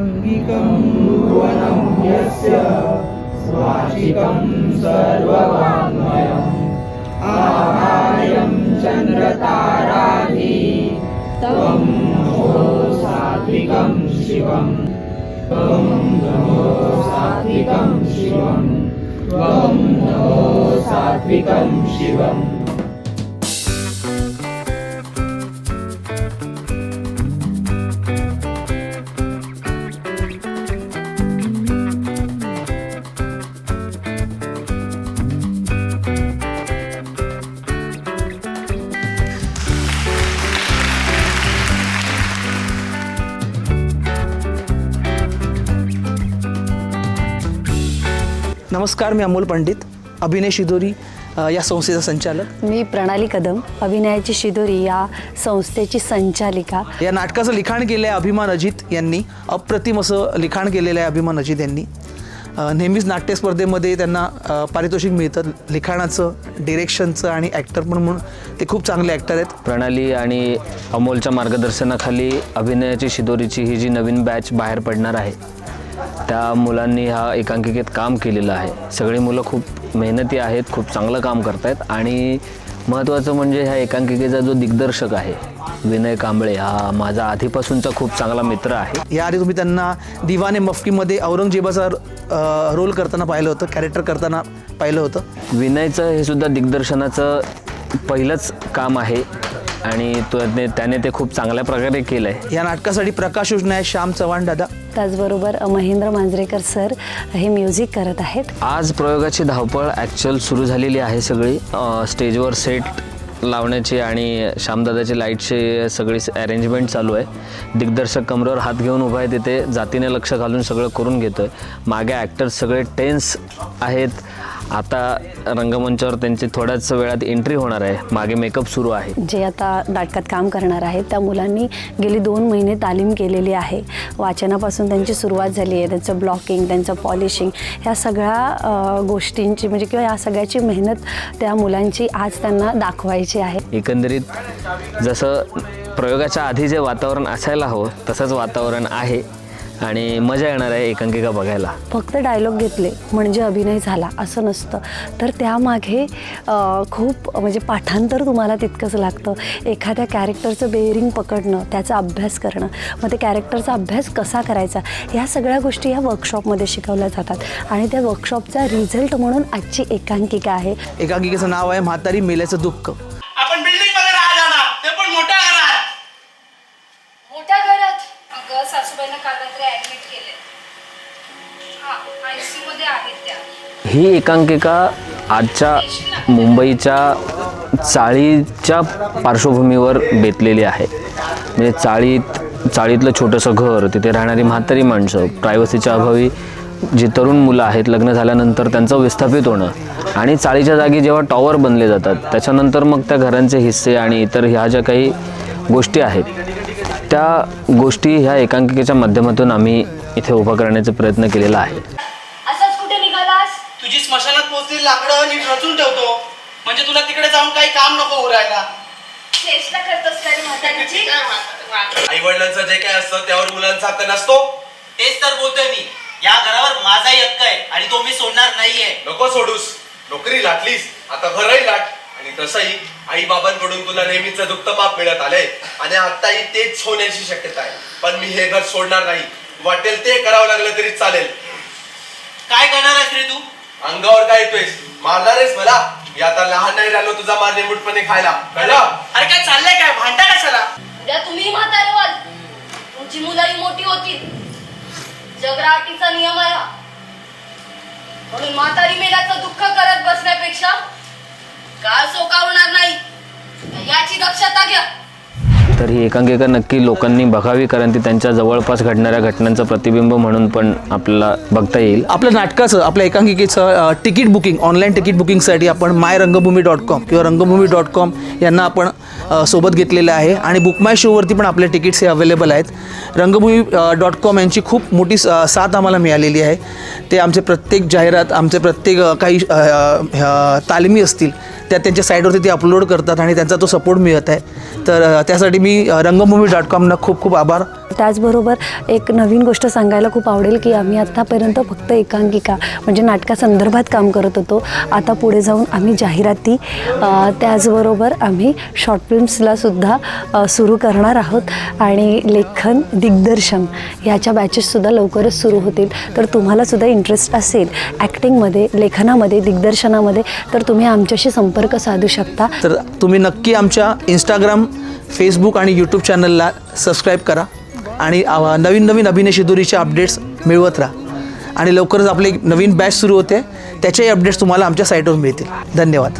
अङ्गिकं भुवनं यस्य स्वार्षिकं सर्ववाङ्मयम्। आहार्यं चन्द्रताराधि तं नमो सात्विकं शिवम्। त्वं नमो सात्विकं शिवम्। त्वं नमो सात्विकं शिवम् नमस्कार मी अमोल पंडित अभिनय शिदोरी या संस्थेचा संचालक. मी प्रणाली कदम अभिनयाची शिदोरी या संस्थेची संचालिका. या नाटकाचं लिखाण केलं आहे अभिमान अजित यांनी अप्रतिम असं लिखाण केलेलं आहे अभिमान अजित यांनी. नेहमीच नाट्य स्पर्धेमध्ये त्यांना पारितोषिक मिळतं. लिखाणाचं डिरेक्शनचं आणि ॲक्टर पण म्हणून ते खूप चांगले ॲक्टर आहेत. प्रणाली आणि अमोलच्या मार्गदर्शनाखाली अभिनयाची शिदोरीची ही जी नवीन बॅच बाहेर पडणार आहे त्या मुलांनी ह्या एकांकिकेत काम केलेलं आहे. सगळी मुलं खूप मेहनती आहेत खूप चांगलं काम करत आहेत आणि महत्त्वाचं म्हणजे ह्या एकांकिकेचा जो दिग्दर्शक आहे विनय कांबळे हा माझा आधीपासूनचा खूप चांगला मित्र आहे. याआधी तुम्ही त्यांना दिवाने मफकीमध्ये औरंगजेबाचा रोल करताना पाहिलं होतं कॅरेक्टर करताना पाहिलं होतं. विनयचं हे सुद्धा दिग्दर्शनाचं पहिलंच काम आहे आणि तो त्याने ते खूप चांगल्या प्रकारे केलं आहे या नाटकासाठी प्रकाश योजना आहे श्याम चव्हाण दादा. त्याचबरोबर महेंद्र मांजरेकर सर हे म्युझिक करत आहेत. आज प्रयोगाची धावपळ ॲक्च्युअल सुरू झालेली आहे सगळी. स्टेजवर सेट लावण्याची आणि श्यामदादाची लाईटची सगळी अरेंजमेंट चालू आहे. दिग्दर्शक कमरेवर हात घेऊन उभा आहे तिथे जातीने लक्ष घालून सगळं करून घेतो आहे मागे ॲक्टर्स सगळे टेन्स आहेत. आता रंगमंचावर त्यांची थोड्याच वेळात एंट्री होणार आहे. मागे मेकअप सुरू आहे. जे आता नाटकात काम करणार आहेत त्या मुलांनी गेली दोन महिने तालीम केलेली आहे. वाचनापासून त्यांची सुरुवात झाली आहे. त्यांचं ब्लॉकिंग त्यांचं पॉलिशिंग ह्या सगळ्या गोष्टींची म्हणजे किंवा या सगळ्याची मेहनत त्या मुलांची आज त्यांना दाखवायची आहे. एकंदरीत जसं प्रयोगाच्या आधी जे वातावरण असायला हवं तसंच वातावरण आहे. आणि मजा येणार आहे एकांकिका बघायला. फक्त डायलॉग घेतले म्हणजे अभिनय झाला असं नसतं. तर त्यामागे अ, खूप म्हणजे पाठांतर तुम्हाला तितकंच लागतं. एखाद्या कॅरेक्टरचं बेअरिंग पकडणं त्याचा अभ्यास करणं मग ते कॅरेक्टरचा अभ्यास कसा करायचा ह्या सगळ्या गोष्टी या वर्कशॉपमध्ये शिकवल्या जातात. आणि त्या वर्कशॉपचा रिझल्ट म्हणून आजची एकांकिका आहे. एकांकिकेचं नाव आहे म्हातारी मेल्याचं दुःख. सासूबाईंना काल ऍडमिट केले ही एकांकिका आजच्या मुंबईच्या चाळीच्या पार्श्वभूमीवर बेतलेली आहे. म्हणजे चाळीत चाळीतलं छोटंसं घर तिथे राहणारी म्हातारी माणसं प्रायव्हसीच्या अभावी जी तरुण मुलं आहेत लग्न झाल्यानंतर त्यांचं विस्थापित होणं आणि चाळीच्या जागी जेव्हा टॉवर बनले जातात त्याच्यानंतर मग त्या घरांचे हिस्से आणि इतर ह्या ज्या काही गोष्टी आहेत त्या गोष्टी ह्या एकांकिकेच्या माध्यमातून आम्ही इथे उभा करण्याचा प्रयत्न केलेला आहे. असंच कुठे निघालास? तुझी स्मशानात पोहोचलेली लाकडं नीट रचून ठेवतो. म्हणजे तुला तिकडे जाऊन काही काम नको उरायला चेष्टा करतोस का रे म्हातारीची? आई वडिलांचं जे काय असतं त्यावर मुलांचा हक्क नसतो. तेच तर बोलतोय मी. या घरावर माझाही हक्क आहे आणि तो मी सोडणार नाहीये. नको सोडूस. नोकरी लाटलीस. आता घरही लाट. आणि तसंही आई बाबांकडून तुला नेहमीच दुःख माप मिळत आलंय. आणि आताही तेच होण्याची शक्यता आहे. पण मी हे घर सोडणार नाही. वाटेल ते करावं लागलं तरी चालेल. काय करणार आहेस रे तू? अंगावर काय येतोयस? मारणारेस मला? मी आता लहान नाही राहिलो तुझा मार निमूटपणे खायला. कळलं? अरे काय चाललंय काय? भांडा कशाला? उद्या तुम्ही म्हातारे व्हाल. तुमची मुलंही मोठी होतील. जगराटीचा नियम आहे हा. म्हणून म्हातारी मेल्याचं दुःख करत बसण्यापेक्षा का सोकावणार नाही? याची दक्षता घ्या. तर ही एकांकिका नक्की लोकांनी बघावी कारण ती त्यांच्या जवळपास घडणाऱ्या घटनांचं प्रतिबिंब म्हणून पण आपल्याला बघता येईल. आपल्या नाटकाचं आपल्या एकांकिकेचं तिकीट बुकिंग ऑनलाईन तिकीट बुकिंगसाठी आपण माय रंगभूमी डॉट कॉम किंवा रंगभूमी डॉट कॉम यांना आपण सोबत घेतलेलं आहे. आणि बुक माय शोवरती पण आपले तिकीट्स हे अवेलेबल आहेत. रंगभूमी डॉट कॉम यांची खूप मोठी स- साथ आम्हाला मिळालेली आहे. ते आमचे प्रत्येक जाहिरात आमचे प्रत्येक काही अ, तालिमी असतील त्या त्यांच्या साईटवरती ते अपलोड करतात आणि त्यांचा तो सपोर्ट मिळत आहे. तर त्यासाठी मी अ, रंगभूमी डॉट कॉमनं खूप खूप आभार. त्याचबरोबर एक नवीन गोष्ट सांगायला खूप आवडेल की आम्ही आत्तापर्यंत फक्त एकांकिका म्हणजे नाटकासंदर्भात काम करत होतो. आता पुढे जाऊन आम्ही जाहिराती त्याचबरोबर आम्ही शॉर्ट फिल्म्सला सुद्धा अ, सुरू करणार आहोत. आणि लेखन दिग्दर्शन ह्याच्या बॅचेससुद्धा लवकरच सुरू होतील. तर तुम्हालासुद्धा इंटरेस्ट असेल ॲक्टिंगमध्ये लेखनामध्ये दिग्दर्शनामध्ये तर तुम्ही आमच्याशी संपर्क साधू शकता. तर तुम्ही नक्की आमच्या इंस्टाग्राम फेसबुक आणि यूट्यूब चॅनलला सबस्क्राईब करा आणि नवीन नवीन अभिनय शिदुरीचे अपडेट्स मिळवत राहा. आणि लवकरच आपली एक नवीन बॅच सुरू होते. त्याचेही अपडेट्स तुम्हाला आमच्या साईटवर मिळतील. धन्यवाद.